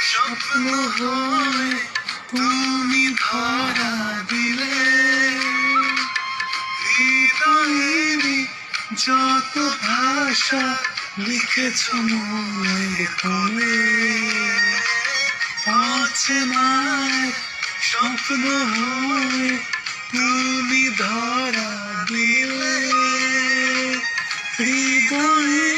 স্বপ্ন হয় তুমি ধরা দিলে। হৃদয়নি যত ভাষা লিখেছ মনে তুমি নাই স্বপ্ন হয় তুমি ধরা দিলে। হৃদয়ে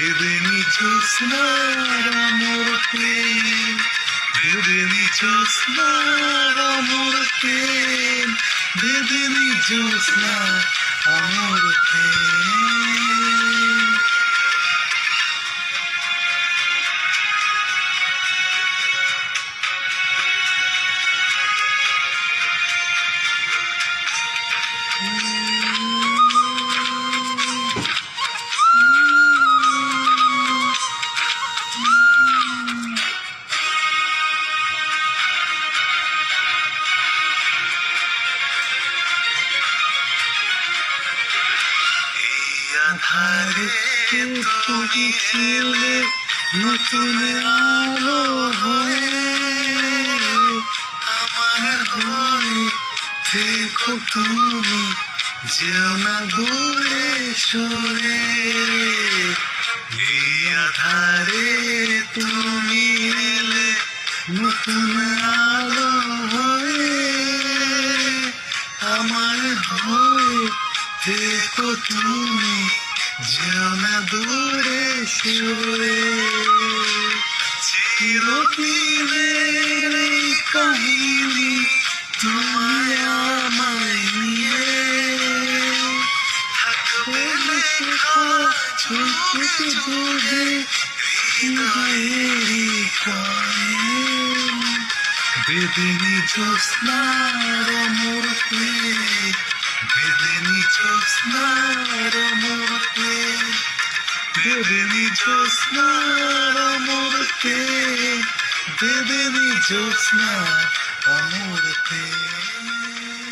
বেদনি জ্যোৎস্নার জ্যোৎস্নার মূর্তে বেদনি জ্যোৎস্নার মূর্তে বেদনি জ্যোৎস্না অমরতে আধারে তুমি নতুন আলো আমার হয়ে তুমি, যেও না দূরে সরে। আধারে তুমি এলে নতুন আলো দেখো তুমি যেও না দূরে সরে। চিরদিনের কাহিনী তুমি আমায় নিয়ে। বেদিনী জ্যোৎস্নার মূর্তি Give me just now, I'm. Give me just now, I'm a thing.